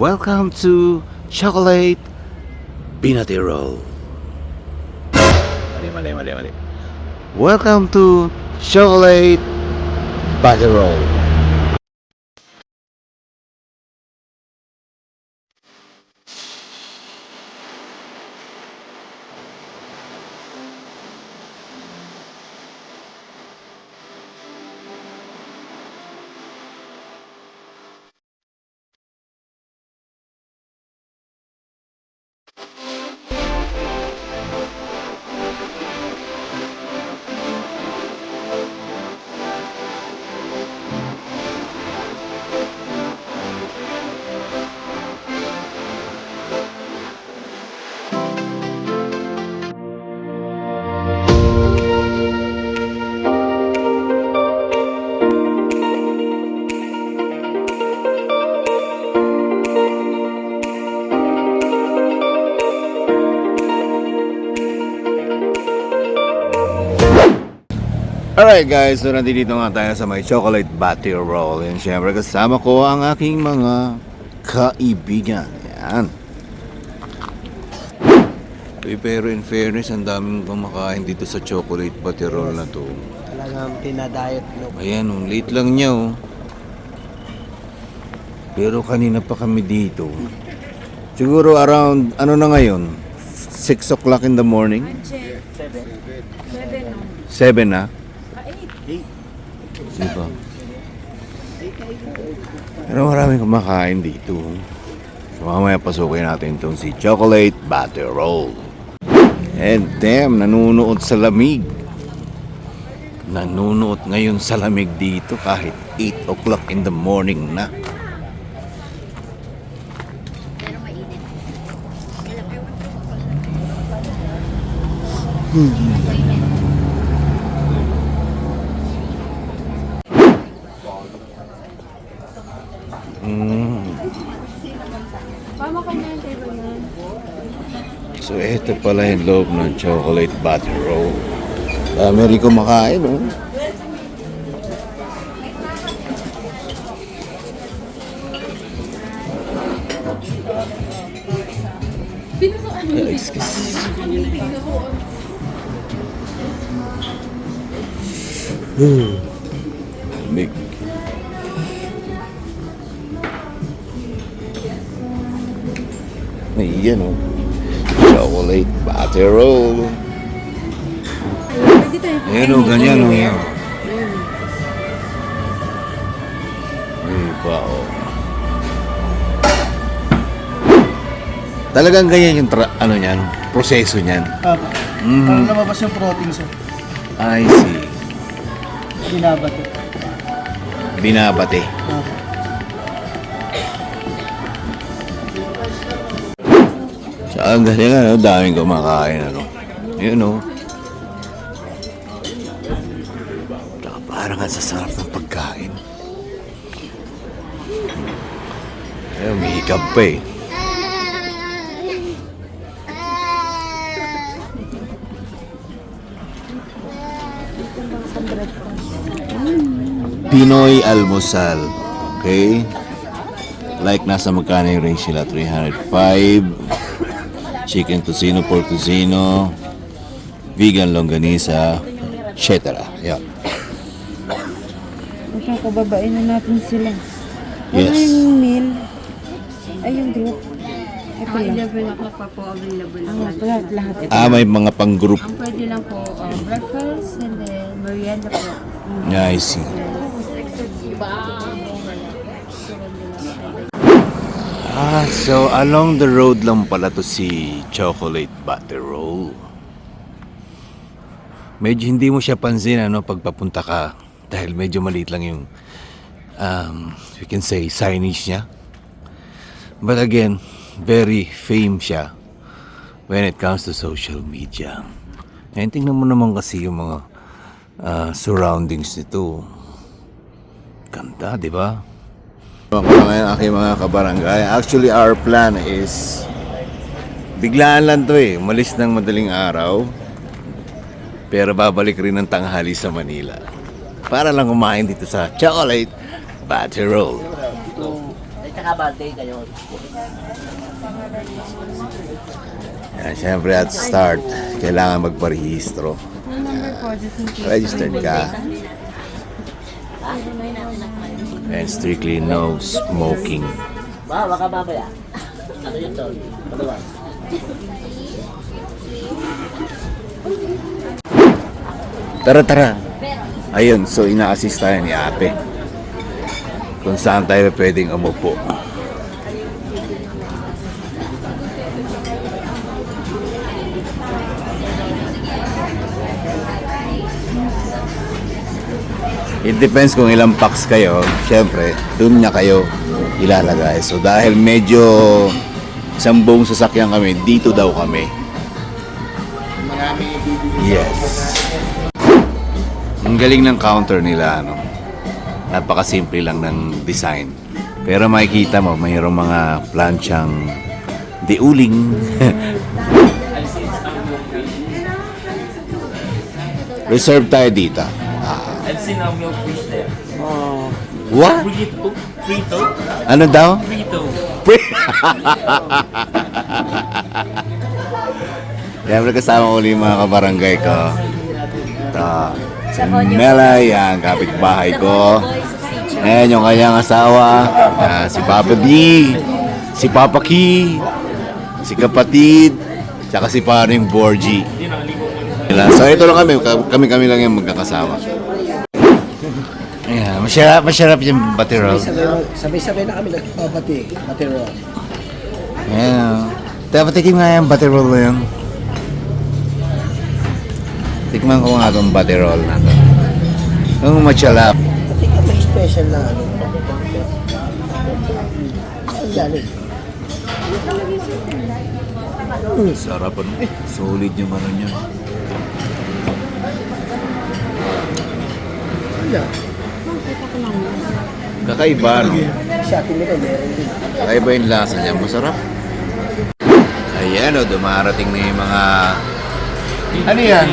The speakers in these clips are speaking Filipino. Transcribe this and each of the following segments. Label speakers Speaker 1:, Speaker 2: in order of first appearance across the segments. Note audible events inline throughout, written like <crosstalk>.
Speaker 1: Welcome to Chocolate Peanut Roll. Mali, mali, mali, mali. Welcome to Chocolate Butter Roll. Alright guys, so nandito nga tayo sa may chocolate batty roll. And syempre kasama ko ang aking mga kaibigan. Yan. Uy, pero in fairness, ang daming kumakain dito sa chocolate batty roll na to.
Speaker 2: Talagang pinadiet look.
Speaker 1: Ayan, oh, late lang niya oh. Pero kanina pa kami dito. Siguro around, ano na ngayon? 6 o'clock in the morning? 7 na? Diba? Pero maraming kumakain dito. So mamaya pasukin natin itong si Chocolate Butter Roll. And damn, nanunuot sa lamig. Nanunuot ngayon sa lamig dito kahit 8 o'clock in the morning na. Mm.
Speaker 3: Mama ko na yung table na.
Speaker 1: So ito pala yung loob ng chocolate butter roll. Dami rin kumakain, oh. Excuse. Hmm. Big. Ayan, oh. Chocolate butter roll.
Speaker 3: Pwede tayo.
Speaker 1: Ayan o, ganyan o. Ay, pa o. Talagang ganyan yung tra- ano niyan, proseso niyan.
Speaker 2: Papa,
Speaker 1: Mhm.
Speaker 2: parang lumabas yung protein sa
Speaker 1: I see.
Speaker 2: binabato.
Speaker 1: Binabate.
Speaker 2: Papa.
Speaker 1: Saan ganyan ano, daming kumakain ano. Yun o. Tsaka parang ang sasarap ng pagkain. Ay, umihikab pa eh. Pinoy Almusal. Okay? Like nasa magkano yung range nila? 305. Chicken tocino, pork tocino. Vegan longganisa. Etc. Yan.
Speaker 3: Okay, kababain na natin sila. Ano
Speaker 1: Yes.
Speaker 3: yung meal? Ay, yung group. Ito lang.
Speaker 4: 11 o'clock pa po available ang
Speaker 3: Ah,
Speaker 4: lunch.
Speaker 3: lahat, lahat.
Speaker 1: Ah, may mga pang-group.
Speaker 4: Ang pwede lang po uh, breakfast and then merienda po.
Speaker 1: Yeah, I see. Ah, so along the road lang pala to si Chocolate Butter Roll. Medyo hindi mo siya pansin ano pagpapunta ka dahil medyo maliit lang yung um, you can say signage niya. But again, very fame siya when it comes to social media. And tingnan mo naman kasi yung mga ah, surroundings nito. Ganda, di ba? Na ngayon aking mga kabarangay. Actually, our plan is biglaan lang to eh. Umalis ng madaling araw. Pero babalik rin ng tanghali sa Manila. Para lang kumain dito sa Chocolate Butter Roll.
Speaker 2: At saka
Speaker 5: nakabantay kayo.
Speaker 1: Yan, syempre at start, kailangan magparehistro. Registered ka. And strictly no smoking.
Speaker 5: Ba, baka babaya. Ano yun to? Dalawa.
Speaker 1: Tara, tara. Ayun, so ina-assist tayo ni ate. Kung saan tayo pwedeng umupo. It depends kung ilang packs kayo. Siyempre, dun niya kayo ilalagay. So dahil medyo isang buong sasakyan kami, dito daw kami. Yes. Ang galing ng counter nila, ano. Napakasimple lang ng design. Pero makikita mo, mayroong mga planchang diuling. <laughs> Reserve tayo dito. Ah.
Speaker 5: I've seen a milk fish there.
Speaker 1: What?
Speaker 5: Prito? Prito?
Speaker 1: Ano daw?
Speaker 5: Prito.
Speaker 1: Siyempre <laughs> kasama ko ulit yung mga kabarangay ko. Ito, si Mela, yan, kapitbahay ko. Ayan yung kanyang asawa, si Papa D, si Papa Ki, si kapatid, tsaka si paring Borgie. So ito lang kami, kami-kami lang yung magkakasama. Ayan, masarap, masarap yung batirol.
Speaker 2: Sabay-sabay na kami nagpapati. Material.
Speaker 1: Ayan. Dapat tikim nga yung butter roll na yun. Tikman ko nga itong butter roll na to. Yung matchalap.
Speaker 2: Pati ka may special na ano. Ang galing.
Speaker 1: Sarap ano. Eh, solid yung ano niya.
Speaker 2: Wala.
Speaker 1: Kakaiba, no?
Speaker 2: Si Ate Mira, meron din.
Speaker 1: Kakaiba yung lasa niya. Masarap. Ayan o, dumarating na yung mga... Ano yan?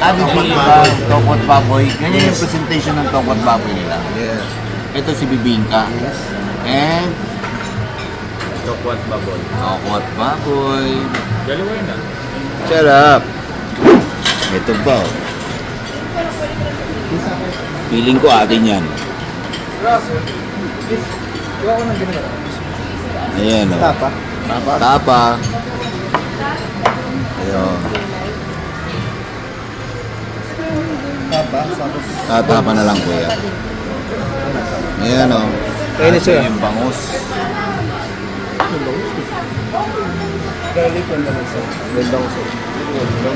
Speaker 1: Ano ba? Tokot baboy. Ganyan yung presentation ng tokot baboy nila. Yes. Ito si Bibingka. And... Tokot baboy. Tokot baboy.
Speaker 5: Dalawa na.
Speaker 1: Sarap. Ito ba? Oh. Feeling ko atin yan. Ayan o.
Speaker 2: Tapa.
Speaker 1: Tapa. Tapa. Ayun.
Speaker 2: Tapa. Tapos.
Speaker 1: Ah, tapa na lang kuya. Ayan o.
Speaker 2: Kaya na siya.
Speaker 1: Yung bangus.
Speaker 2: Garlic and naman sir. Gandang sir.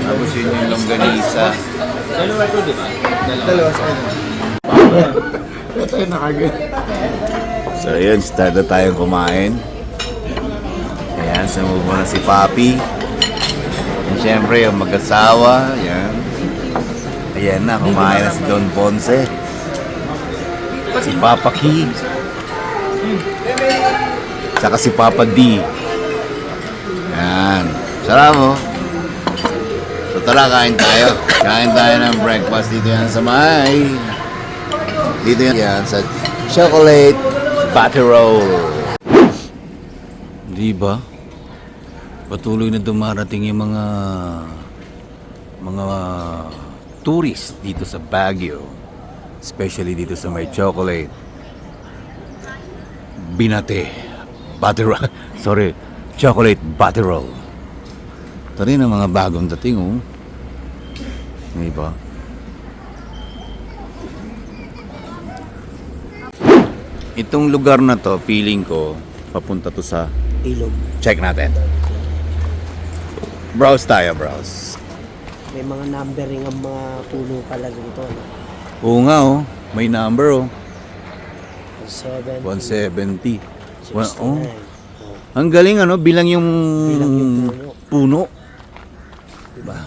Speaker 1: Tapos yun yung longganisa.
Speaker 5: Dalawa to, di ba?
Speaker 2: Dalawa sa akin. Ito yung nakagay.
Speaker 1: So yun, start na tayong kumain. Ayan, sumubo na si Papi. And syempre, yung mag-asawa. Ayan. Ayan na, kumain na si Don Ponce. Si Papa Ki. Tsaka si Papa D. Ayan. Sarap mo. So tara, kain tayo. Kain tayo ng breakfast dito yan sa may. Dito yan, yan sa chocolate butter roll. Di ba? Patuloy na dumarating yung mga mga tourist dito sa Baguio. Especially dito sa may chocolate. Binate. Butter. <laughs> Sorry. Chocolate butter roll. Ito rin ang mga bagong dating, oh. Di ba? Itong lugar na to, feeling ko, papunta to sa...
Speaker 2: Ilog.
Speaker 1: Check natin. Browse tayo, browse.
Speaker 2: May mga numbering ang mga puno pala dito. No?
Speaker 1: Oo nga, oh. May number, oh.
Speaker 2: 7.
Speaker 1: 170. Well, oh.
Speaker 2: 69.
Speaker 1: Ang galing, ano? Bilang yung,
Speaker 2: Bilang yung
Speaker 1: puno. Diba?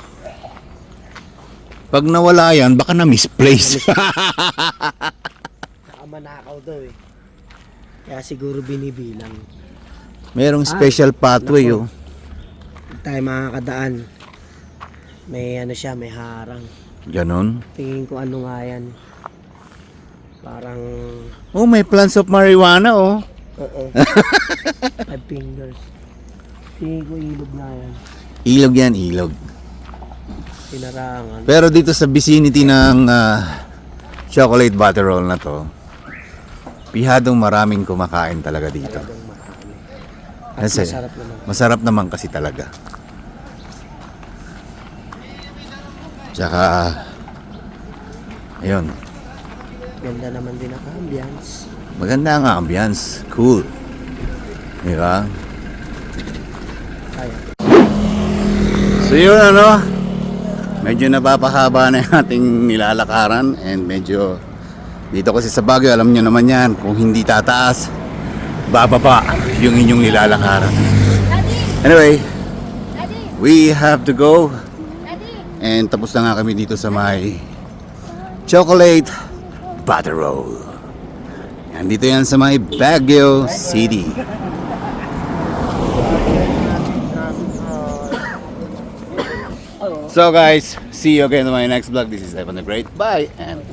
Speaker 1: Pag nawala yan, baka na-misplace.
Speaker 2: Saka <laughs> manakaw daw eh. Kaya siguro binibilang.
Speaker 1: Merong special pathway,
Speaker 2: nako.
Speaker 1: oh.
Speaker 2: Tayo makakadaan. May ano siya, may harang.
Speaker 1: Ganon.
Speaker 2: Tingin ko ano nga yan. Parang
Speaker 1: Oh, may plants of marijuana, oh.
Speaker 2: Oo. <laughs> Five fingers. Tingin ko ilog na yan.
Speaker 1: Ilog yan, ilog.
Speaker 2: Pinarangan.
Speaker 1: Pero dito sa vicinity ng ah, chocolate butter roll na to, pihadong maraming kumakain talaga dito. Kasi,
Speaker 2: masarap naman.
Speaker 1: masarap naman kasi talaga. Tsaka, ayun,
Speaker 2: Ganda naman din ang ambience.
Speaker 1: Maganda ang ambience. Cool. Di ba? So yun ano, medyo napapahaba na yung ating nilalakaran and medyo dito kasi sa Baguio, alam nyo naman yan, kung hindi tataas, bababa yung inyong nilalakaran. Anyway, we have to go and tapos na nga kami dito sa may chocolate butter roll. Yan, dito yan sa may Baguio City. So guys, see you again in my next vlog. This is Stefan the Great. Bye and.